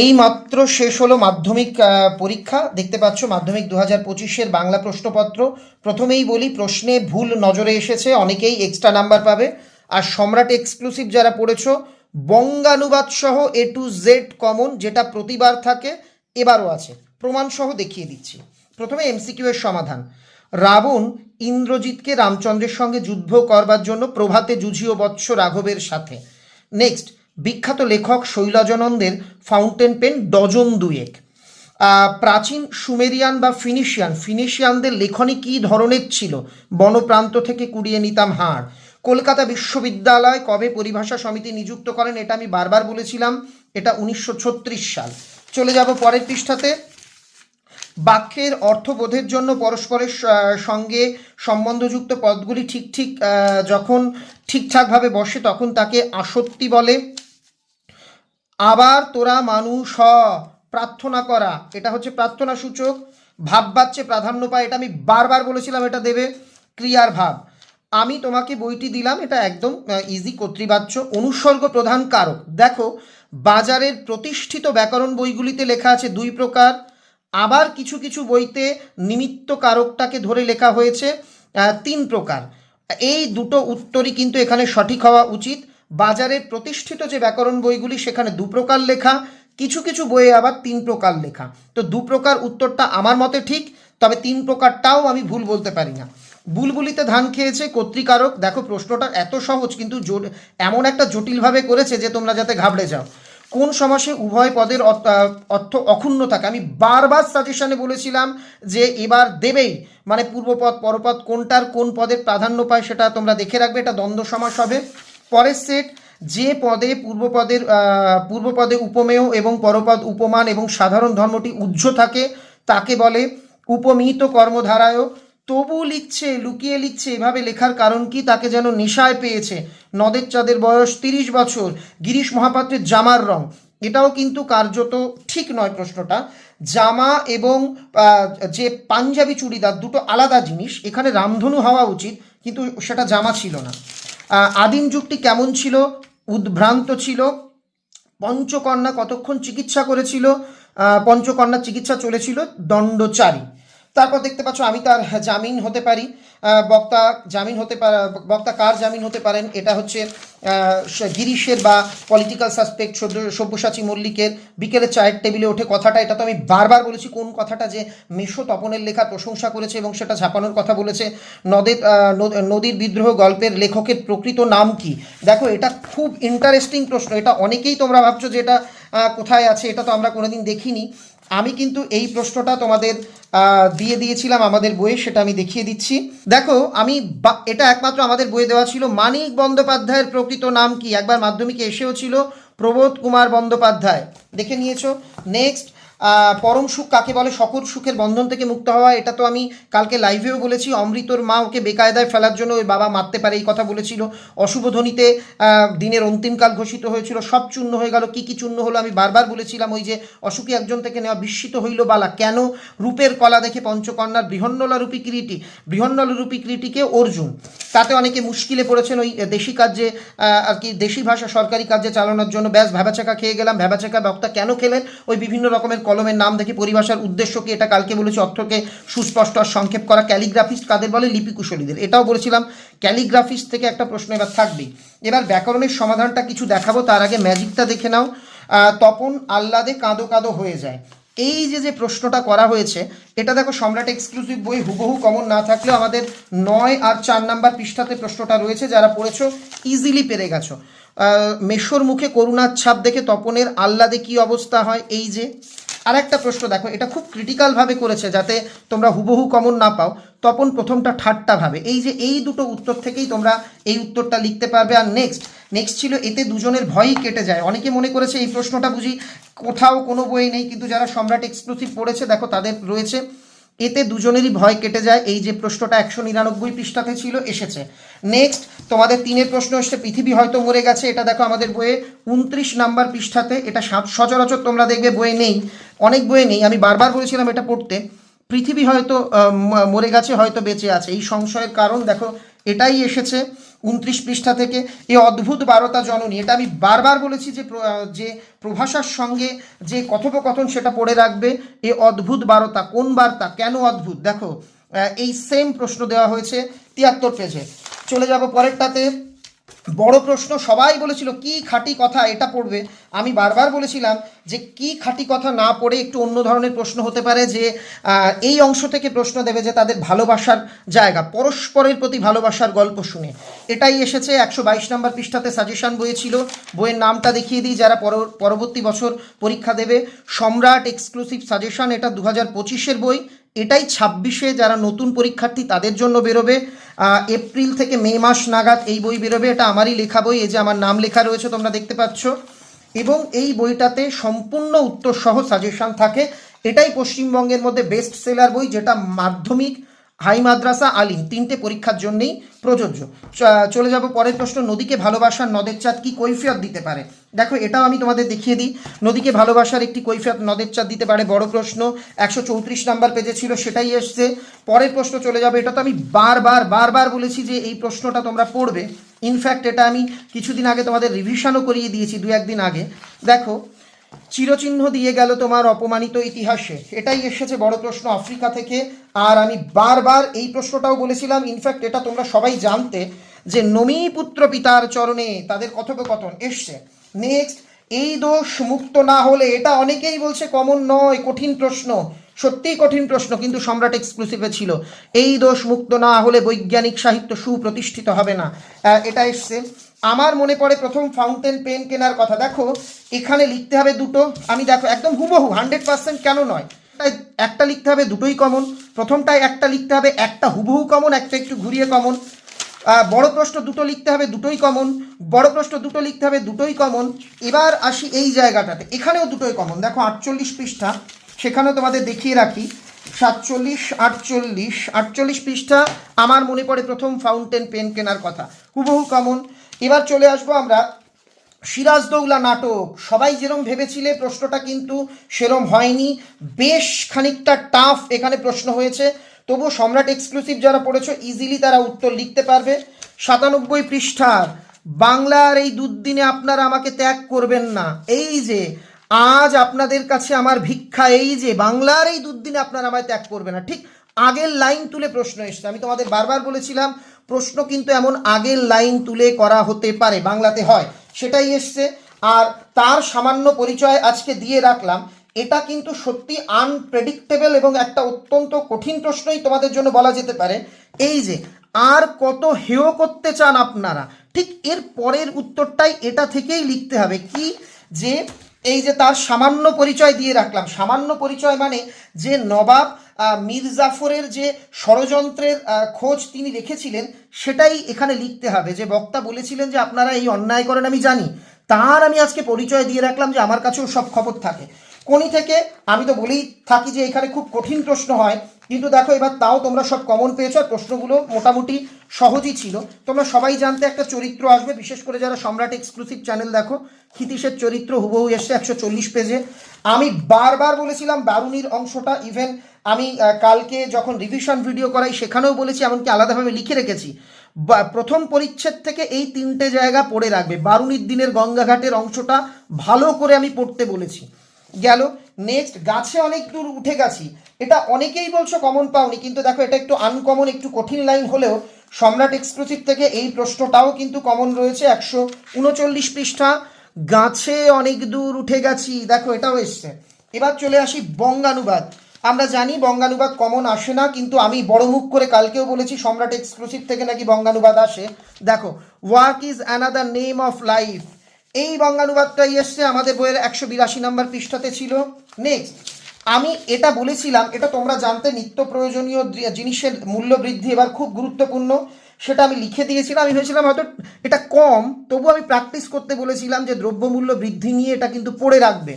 এই মাত্র শেষ হলো মাধ্যমিক পরীক্ষা। দেখতে পাচ্ছ, মাধ্যমিক দু হাজার পঁচিশের বাংলা প্রশ্নপত্র। প্রথমেই বলি, প্রশ্নে ভুল নজরে এসেছে, অনেকেই এক্সট্রা নাম্বার পাবে। আর সম্রাট এক্সক্লুসিভ যারা পড়েছো, বঙ্গানুবাদ সহ এ টু জেড কমন যেটা প্রতিবার থাকে, এবারও আছে। প্রমাণ সহ দেখিয়ে দিচ্ছি। প্রথমে এমসিকিউ এর সমাধান। রাবণ ইন্দ্রজিৎকে রামচন্দ্রের সঙ্গে যুদ্ধ করবার জন্য প্রভাতে জুঝিও বৎস রাঘবের সাথে। নেক্সট বিখ্যাত লেখক শৈলজানন্দের ফাউন্টেন পেন ডজন দুয়েক। প্রাচীন সুমেরিয়ান বা ফিনিশিয়ান, ফিনিশিয়ানদের লেখনী কী ধরনের ছিল? বনপ্রান্ত থেকে কুড়িয়ে নিতাম হাড়। কলকাতা বিশ্ববিদ্যালয় কবে পরিভাষা সমিতি নিযুক্ত করেন এটা আমি বারবার বলেছিলাম, এটা উনিশশো ছত্রিশ সাল। চলে যাব পরের পৃষ্ঠাতে। বাক্যের অর্থবোধের জন্য পরস্পরের সঙ্গে সম্বন্ধযুক্ত পদগুলি ঠিক ঠিক যখন ঠিকঠাকভাবে বসে তখন তাকে আসক্তি বলে। আবার তোরা মানুষ হ, প্রার্থনা করা। এটা হচ্ছে প্রার্থনা সূচক। ভাব বাচ্চে প্রাধান্য পায়, এটা আমি বারবার বলেছিলাম, এটা দেবে ক্রিয়ার ভাব। আমি তোমাকে বইটি দিলাম, এটা একদম ইজি কর্তৃবাচ্য, অনুসর্গ প্রধান কারক। দেখো, বাজারের প্রতিষ্ঠিত ব্যাকরণ বইগুলিতে লেখা আছে দুই প্রকার। আবার কিছু কিছু বইতে নিমিত্ত কারকটাকে ধরে লেখা হয়েছে তিন প্রকার। এই দুটো উত্তরই কিন্তু এখানে সঠিক হওয়া উচিত। বাজারে প্রতিষ্ঠিত যে ব্যাকরণ বইগুলি, সেখানে দু প্রকার লেখা, কিছু কিছু বইয়ে আবার তিন প্রকার লেখা। তো দু প্রকার উত্তরটা আমার মতে ঠিক, তবে তিন প্রকারটাও আমি ভুল বলতে পারি না। বুলবুলিতে ধান খেয়েছে কর্তৃকারক। দেখো, প্রশ্নটা এত সহজ, কিন্তু এমন একটা জটিলভাবে করেছে যে তোমরা যাতে ঘাবড়ে যাও। কোন সমাসে উভয় পদের অর্থ অক্ষুণ্ণ থাকে? আমি বারবার সাজেশনে বলেছিলাম যে এবার দেবেই। মানে পূর্বপদ, পরপদ, কোনটার কোন পদের প্রাধান্য পায় সেটা তোমরা দেখে রাখবে, এটা দ্বন্দ্ব সমাস হবে। পরের সেট যে পদে পূর্বপদের পূর্বপদে উপমেয় এবং পরপদ উপমান এবং সাধারণ ধর্মটি উজ্জ্ব থাকে, তাকে বলে উপমিত কর্মধারায়ও। তবু লিখছে, লুকিয়ে লিখছে, এভাবে লেখার কারণ কি? তাকে যেন নেশায় পেয়েছে। নদের চাঁদের বয়স তিরিশ বছর। গিরিশ মহাপাত্রের জামার রং। এটাও কিন্তু কার্যত ঠিক নয় প্রশ্নটা। জামা এবং যে পাঞ্জাবি চুড়িদার দুটো আলাদা জিনিস। এখানে রামধনু হওয়া উচিত, কিন্তু সেটা জামা ছিল না। আদিম যুগটি কেমন ছিল? উদ্ভ্রান্ত ছিল। পঞ্চকন্যা কতক্ষণ চিকিৎসা করেছিল? পঞ্চকন্যা চিকিৎসা চলেছিল দণ্ডচারী। তারপর দেখতে পাচ্ছ আমি তার জামিন হতে পারি। বক্তা জামিন হতে বক্তা কার জামিন হতে পারেন, এটা হচ্ছে গিরিশের বা পলিটিক্যাল সাসপেক্ট সব্যসাচী মল্লিকের। বিকেলে চায়ের টেবিলে ওঠে কথাটা, এটা তো আমি বারবার বলেছি, কোন কথাটা যে মেশো তপনের লেখা প্রশংসা করেছে এবং সেটা ছাপানোর কথা বলেছে। নদের নদীর বিদ্রোহ গল্পের লেখকের প্রকৃত নাম কি? দেখো, এটা খুব ইন্টারেস্টিং প্রশ্ন, এটা অনেকেই তোমরা ভাবছ যে এটা কোথায় আছে, এটা তো আমরা কোনোদিন দেখিনি। আমি কিন্তু এই প্রশ্নটা তোমাদের দিয়ে দিয়েছিলাম আমাদের বইয়ে, সেটা আমি দেখিয়ে দিচ্ছি। দেখো, আমি এটা একমাত্র আমাদের বইয়ে দেওয়া ছিল, মানিক বন্দ্যোপাধ্যায়ের প্রকৃত নাম কি? একবার মাধ্যমিকে এসেও ছিল প্রবোধ কুমার বন্দ্যোপাধ্যায়। দেখে নিয়েছো। নেক্সট পরম সুখ কাকে বলে? সকল সুখের বন্ধন থেকে মুক্ত হওয়া এটা তো আমি কালকে লাইভেও বলেছি। অমৃতর মা ওকে বেকায়দায় ফেলার জন্য ওই বাবা মারতে পারে এই কথা বলেছিল। অশুভ ধ্বনিতে দিনের অন্তিমকাল ঘোষিত হয়েছিল। সব চূর্ণ হয়ে গেল। কি কি চূর্ণ হলো আমি বারবার বলেছিলাম ওই যে অসুখী একজন থেকে নেওয়া বিস্মিত হইল বালা। কেন? রূপের কলা দেখে পঞ্চকন্যার বৃহন্নলা রূপী কিরিটি বৃহন্নলা রূপী কিরিটিকে অর্জুন। তাতে অনেকে মুশকিলে পড়েছেন ওই দেশি আহ, আর কি দেশি ভাষা সরকারি কাজে চালানোর জন্য। ব্যাস ভ্যাবাচাকা খেয়ে গেলাম। ভ্যাবাচাকা বক্তা কেন খেলেন? ওই বিভিন্ন রকমের কলমের নাম দেখে পরিভাষার উদ্দেশ্য কি? এটা কালকে বলেছি, অর্থকে সুস্পষ্ট আর সংক্ষেপ করা। ক্যালিগ্রাফিস্ট কাদের বলে? লিপিকুশলীদের এটাও বলেছিলাম, ক্যালিগ্রাফিস্ট থেকে একটা প্রশ্ন এবার থাকবেই এবার ব্যাকরণের সমাধানটা কিছু দেখাবো, তার আগে ম্যাজিকটা দেখে নাও। তপন আহ্লাদে কাঁদো কাঁদো হয়ে যায়। এই যে যে প্রশ্নটা করা হয়েছে, এটা দেখো সম্রাট এক্সক্লুসিভ বই হুবহু কমন না থাকলেও আমাদের নয় আর চার নাম্বার পৃষ্ঠাতে প্রশ্নটা রয়েছে, যারা পড়েছো ইজিলি পেরে গেছো। মেশোর মুখে করুণার ছাপ দেখে তপনের আহ্লাদে কি অবস্থা হয়? এই যে আর একটা প্রশ্ন দেখো, এটা খুব ক্রিটিক্যালভাবে করেছে যাতে তোমরা হুবহু কমন না পাও। তপন প্রথমটা ঠাট্টা ভাবে। এই যে এই দুটো উত্তর থেকেই তোমরা এই উত্তরটা লিখতে পারবে। আর নেক্সট নেক্সট ছিল এতে দুজনের ভয়ই কেটে যায়। অনেকে মনে করেছে এই প্রশ্নটা বুঝি কোথাও কোনো বই নেই, কিন্তু যারা সম্রাট এক্সক্লুসিভ পড়েছে, দেখো তাদের রয়েছে। এতে দুজনেরই ভয় কেটে যায়। এই যে প্রশ্নটা একশো নিরানব্বই পৃষ্ঠাতে ছিল, এসেছে। নেক্সট তোমাদের তিনের প্রশ্ন এসছে, পৃথিবী হয়তো মরে গেছে। এটা দেখো আমাদের বইয়ে উনত্রিশ নাম্বার পৃষ্ঠাতে। এটা সচরাচর তোমরা দেখবে, বইয়ে নেই। অনেক বইয়ে নেই। আমি বারবার বলেছিলাম এটা পড়তে। পৃথিবী হয়তো মরে গেছে, হয়তো বেঁচে আছে। এই সংশয়ের কারণ, দেখো, এটাই এসেছে। উনত্রিশ পৃষ্ঠা থেকে। এই অদ্ভুত বারতা জননী। এটা আমি বারবার বলেছি যে যে প্রভাষার সঙ্গে যে কথোপকথন সেটা পড়ে রাখবে। এ অদ্ভুত বারতা কোন বার্তা কেন অদ্ভুত? দেখো এই সেম প্রশ্ন দেওয়া হয়েছে তিয়াত্তর পেজে চলে যাব পরেরটাতে। বড় প্রশ্ন, সবাই বলেছিল, কি খাঁটি কথা এটা পড়বে? আমি বারবার বলেছিলাম যে, কি খাঁটি কথা না পড়ে একটু অন্য ধরনের প্রশ্ন হতে পারে যে এই অংশ থেকে প্রশ্ন দেবে যে, তাদের ভালোবাসার জায়গা, পরস্পরের প্রতি ভালোবাসার গল্প শুনে। এটাই এসেছে একশো বাইশ নম্বর পৃষ্ঠাতে সাজেশন বইয়ে ছিল। বইয়ের নামটা দেখিয়ে দিই, যারা পরবর্তী বছর পরীক্ষা দেবে। সম্রাট এক্সক্লুসিভ সাজেশন, এটা দু হাজার পঁচিশের বই। এটাই ছাব্বিশে যারা নতুন পরীক্ষার্থী তাদের জন্য বেরোবে। এপ্রিল থেকে মে মাস নাগাদ এই বই বেরোবে। এটা আমারই লেখা বই, এই যে আমার নাম লেখা রয়েছে, তোমরা দেখতে পাচ্ছ। এবং এই বইটাতে সম্পূর্ণ উত্তর সহ সাজেশন থাকে। এটাই পশ্চিমবঙ্গের মধ্যে বেস্ট সেলার বই, যেটা মাধ্যমিক, হাই মাদ্রাসা, আলিম, তিনটে পরীক্ষার জন্যেই প্রযোজ্য। চলে যাব পরের প্রশ্ন। নদীকে ভালোবাসার নদের চাঁদ কি কৈফিয়ত দিতে পারে? দেখো, এটাও আমি তোমাদের দেখিয়ে দিই। নদীকে ভালোবাসার একটি কৈফিয়ত নদের চাঁদ দিতে পারে, বড় প্রশ্ন। একশো চৌত্রিশ নাম্বার পেজে ছিল, সেটাই এসছে। পরের প্রশ্ন চলে যাবে, এটা তো আমি বারবার বারবার বলেছি যে এই প্রশ্নটা তোমরা পড়বে। ইনফ্যাক্ট এটা আমি কিছুদিন আগে তোমাদের রিভিশনও করিয়ে দিয়েছি দু একদিন আগে। দেখো, চিরচিহ্ন দিয়ে গেল তোমার অপমানিত ইতিহাসে। এটাই এসেছে বড় প্রশ্ন আফ্রিকা থেকে। আর আমি বারবার এই প্রশ্নটাও বলেছিলাম ইনফ্যাক্ট এটা তোমরা সবাই জানতে যে নমী পুত্র পিতার চরণে তাদের কথোপকথন এসছে। নেক্সট এই দোষ মুক্ত না হলে এটা অনেকেই বলছে কমন নয়, কঠিন প্রশ্ন। সত্যিই কঠিন প্রশ্ন, কিন্তু সম্রাট এক্সক্লুসিভে ছিল। এই দোষ মুক্ত না হলে বৈজ্ঞানিক সাহিত্য সুপ্রতিষ্ঠিত হবে না। এটা এসছে। আমার মনে পড়ে প্রথম ফাউন্টেন পেন কেনার কথা। দেখো, এখানে লিখতে হবে দুটো। আমি দেখো, একদম হুবহু হান্ড্রেড পার্সেন্ট কেন নয়? তাই একটা লিখতে হবে দুটোই কমন প্রথমটায় একটা লিখতে হবে, একটা হুবহু কমন একটা একটু ঘুরিয়ে কমন বড় প্রশ্ন দুটো লিখতে হবে, দুটোই কমন বড় প্রশ্ন দুটো লিখতে হবে, দুটোই কমন এবার আসি এই জায়গাটাতে। এখানেও দুটোই কমন দেখো, আটচল্লিশ পৃষ্ঠা। সেখানেও তোমাদের দেখিয়ে রাখি। সাতচল্লিশ, আটচল্লিশ আটচল্লিশ পৃষ্ঠা আমার মনে পড়ে প্রথম ফাউন্টেন পেন কেনার কথা। হুবহু কমন এবার চলে আসব আমরা সিরাজদৌলা নাটক। সবাই যেরম ভেবেছিলে প্রশ্নটা কিন্তু সেরম হয়নি। বেশ খানিকটা টাফ এখানে প্রশ্ন হয়েছে। তবু সম্রাট এক্সক্লুসিভ যারা পড়েছো ইজিলি তারা উত্তর লিখতে পারবে। সাতানব্বই পৃষ্ঠার, বাংলার এই দুদিনে আপনারা আমাকে ত্যাগ করবেন না। এই যে, আজ আপনাদের কাছে আমার ভিক্ষা, এই যে, বাংলার এই দুদিনে আপনারা আমায় ত্যাগ করবে না। ঠিক আগের লাইন তুলে প্রশ্ন এসছে। আমি তোমাদের বারবার বলেছিলাম, প্রশ্ন কিন্তু এমন আগের লাইন তুলে করা হতে পারে, বাংলাতে হয়। সেটাই এসছে। আর তার সামান্য পরিচয় আজকে দিয়ে রাখলাম। এটা কিন্তু সত্যি আনপ্রেডিক্টেবল এবং একটা অত্যন্ত কঠিন প্রশ্নই তোমাদের জন্য বলা যেতে পারে। এই যে আর কত হেয় করতে চান আপনারা? ঠিক এর পরের উত্তরটাই এটা থেকেই লিখতে হবে কি? যে এই যে তার সামান্য পরিচয় দিয়ে রাখলাম। সামান্য পরিচয় মানে যে নবাব আহ, মীর জাফরের যে ষড়যন্ত্রের খোঁজ তিনি রেখেছিলেন সেটাই এখানে লিখতে হবে। যে বক্তা বলেছিলেন যে আপনারা এই অন্যায় করেন আমি জানি। তার আমি আজকে পরিচয় দিয়ে রাখলাম যে আমার কাছেও সব খবর থাকে। কোনি থেকে, আমি তো বলেই থাকি যে এখানে খুব কঠিন প্রশ্ন হয়। কিন্তু দেখো, এবার তাও তোমরা সব কমন পেয়েছ, আর প্রশ্নগুলো মোটামুটি সহজই ছিল। তোমরা সবাই জানতে একটা চরিত্র আসবে, বিশেষ করে যারা সম্রাট এক্সক্লুসিভ চ্যানেল দেখো, ক্ষিতীশের চরিত্র হুবহু এসছে একশো চল্লিশ পেজে আমি বারবার বলেছিলাম বারুনির অংশটা ইভেন আমি কালকে যখন রিভিশন ভিডিও করাই, সেখানেও বলেছি, এমনকি আলাদাভাবে লিখে রেখেছি। প্রথম পরিচ্ছেদ থেকে এই তিনটে জায়গা পড়ে রাখবে। বারুনির দিনের গঙ্গাঘাটের অংশটা ভালো করে আমি পড়তে বলেছি। গেল। নেক্সট গাছে অনেক দূর উঠে গেছি। এটা অনেকেই বলছো কমন পাওনি, কিন্তু দেখো এটা একটু আনকমন একটু কঠিন লাইন হলেও সম্রাট এক্সক্লুসিভ থেকে এই প্রশ্নটাও কিন্তু কমন রয়েছে একশো উনচল্লিশ পৃষ্ঠা। গাছে অনেক দূর উঠে গেছি। দেখো, এটাও এসছে। এবার চলে আসি বঙ্গানুবাদ। আমরা জানি বঙ্গানুবাদ কমন আসে না, কিন্তু আমি বড় মুখ করে কালকেও বলেছি সম্রাট এক্সক্লুসিভ থেকে নাকি বঙ্গানুবাদ আসে। দেখো work is another name of life এই বঙ্গানুবাদটাই এসছে আমাদের বইয়ের একশো বিরাশি নম্বর পৃষ্ঠাতে ছিল। নেক্সট আমি এটা বলেছিলাম, এটা তোমরা জানতে নিত্য প্রয়োজনীয় জিনিসের মূল্য বৃদ্ধি এবার খুব গুরুত্বপূর্ণ, সেটা আমি লিখে দিয়েছিলাম। আমি ভেবেছিলাম হয়তো এটা কম তবু আমি প্র্যাকটিস করতে বলেছিলাম যে দ্রব্যমূল্য বৃদ্ধি নিয়ে এটা কিন্তু পড়ে রাখবে।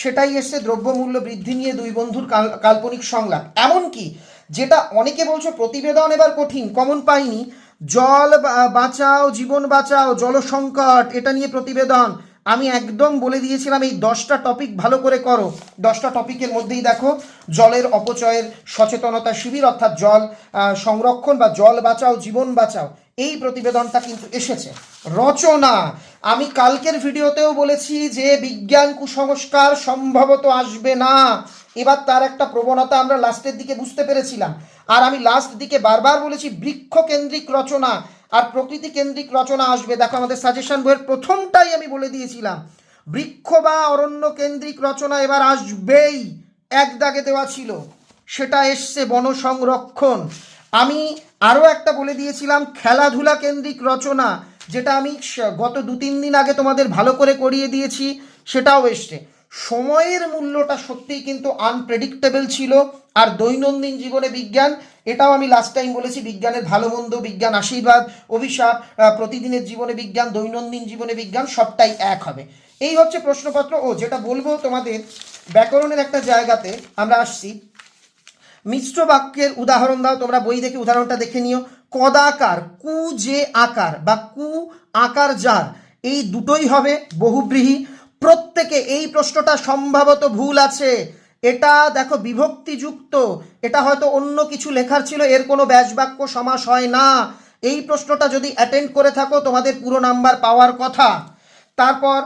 সেটাই এসছে দ্রব্যমূল্য বৃদ্ধি নিয়ে দুই বন্ধুর কাল্পনিক সংলাপ। এমনকি যেটা অনেকে বলছো প্রতিবেদন এবার কঠিন কমন পাইনি জল বাঁচাও, জীবন বাঁচাও জল সংকট এটা নিয়ে প্রতিবেদন। আমি একদম বলে দিয়েছিলাম, এই দশটা টপিক ভালো করে করো। দশটা টপিকের মধ্যেই দেখো, জলের অপচয়ের সচেতনতা শিবির, অর্থাৎ জল সংরক্ষণ বা জল বাঁচাও, জীবন বাঁচাও, এই প্রতিবেদনটা কিন্তু এসেছে। রচনা, আমি কালকের ভিডিওতেও বলেছি যে বিজ্ঞান কুসংস্কার সম্ভবত আসবে না। এবার তার একটা প্রবণতা আমরা লাস্টের দিকে বুঝতে পেরেছিলাম। আর আমি লাস্ট দিকে বারবার বলেছি বৃক্ষ কেন্দ্রিক রচনা আর প্রকৃতি কেন্দ্রিক রচনা আসবে। দেখো আমাদের সাজেশন বইয়ের প্রথমটাই আমি বলে দিয়েছিলাম, বৃক্ষ বা অরণ্য কেন্দ্রিক রচনা এবার আসবেই। এক দাগে দেওয়া ছিল, সেটা এসছে বন সংরক্ষণ আমি আরও একটা বলে দিয়েছিলাম খেলাধুলা কেন্দ্রিক রচনা, যেটা আমি গত দু তিন দিন আগে তোমাদের ভালো করে করিয়ে দিয়েছি, সেটাও এসছে। সময়ের মূল্যটা সত্যিই কিন্তু আনপ্রেডিক্টেবল ছিল। আর দৈনন্দিন জীবনে বিজ্ঞান, এটাও আমি লাস্ট টাইম বলেছি, বিজ্ঞানের ভালো মন্দ, বিজ্ঞান আশীর্বাদ, অভিশাপ প্রতিদিনের জীবনে বিজ্ঞান, দৈনন্দিন জীবনে বিজ্ঞান, সবটাই এক হবে। এই হচ্ছে প্রশ্নপত্র। ও, যেটা বলব তোমাদের, ব্যাকরণের একটা জায়গাতে আমরা আসছি। মিশ্র বাক্যের উদাহরণ দাও, তোমরা বই দেখে উদাহরণটা দেখে নিও। কদাকার, কু যে আকার বা কু আকার যার, এই দুটোই হবে বহুব্রীহি। প্রত্যেকে এই প্রশ্নটা সম্ভবত ভুল আছে। এটা দেখো বিভক্তিযুক্ত। এটা হয়তো অন্য কিছু লেখার ছিল, এর কোনো ব্যাসবাক্য সমাস হয় না। এই প্রশ্নটা যদি অ্যাটেন্ড করে থাকো, তোমাদের পুরো নাম্বার পাওয়ার কথা। তারপর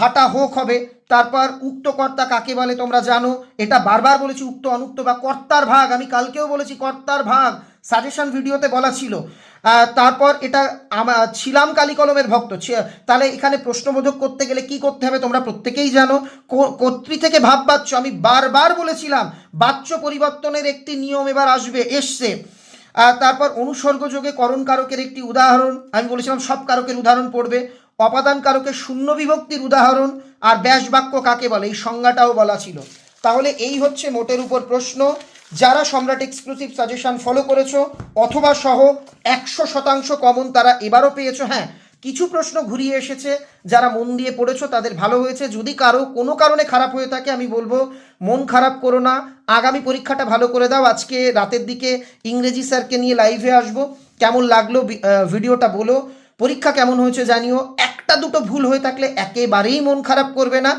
হাঁটা হোক হবে। তারপর, উক্ত কর্তা কাকে বলে তোমরা জানো? এটা বারবার বলেছি, উক্ত, অনুক্ত বা কর্তার ভাগ। আমি কালকেও বলেছি, কর্তার ভাগ। সাজেশন ভিডিওতে বলা ছিল। তারপর এটা ছিলাম কালী কলমের ভক্ত তাহলে এখানে প্রশ্নবোধক করতে গেলে কি করতে হবে তোমরা প্রত্যেকেই জানো। কর্তৃ থেকে ভাব বাচ্য আমি বারবার বলেছিলাম, বাচ্য পরিবর্তনের একটি নিয়ম এবার আসবে, এসছে। তারপর অনুসর্গযোগে করণ কারকের একটি উদাহরণ, আমি বলেছিলাম সব কারকের উদাহরণ পড়বে। অপাদান কারকের শূন্য বিভক্তির উদাহরণ আর ব্যাস বাক্য কাকে বলে? এই সংজ্ঞাটাও বলা ছিল। তাহলে এই হচ্ছে মোটের উপর প্রশ্ন। যারা সম্রাট এক্সক্লুসিভ সাজেশন ফলো করেছ, অথবা সহ একশো শতাংশ কমন তারা এবারও পেয়েছ। হ্যাঁ কিছু প্রশ্ন ঘুরিয়ে এসেছে। যারা মন দিয়ে পড়েছো, তাদের ভালো হয়েছে। যদি কারও কোনো কারণে খারাপ হয়ে থাকে, আমি বলব, মন খারাপ করো না। আগামী পরীক্ষাটা ভালো করে দাও। আজকে রাতের দিকে ইংরেজি স্যারকে নিয়ে লাইভে আসব। কেমন লাগল ভিডিওটা বলো। পরীক্ষা কেমন হয়েছে জানিও। একটা দুটো ভুল হয়ে থাকলে একেবারেই মন খারাপ করবে না।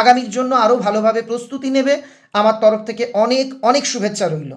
আগামীর জন্য আরও ভালোভাবে প্রস্তুতি নেবে। আমার তরফ থেকে অনেক অনেক শুভেচ্ছা রইল।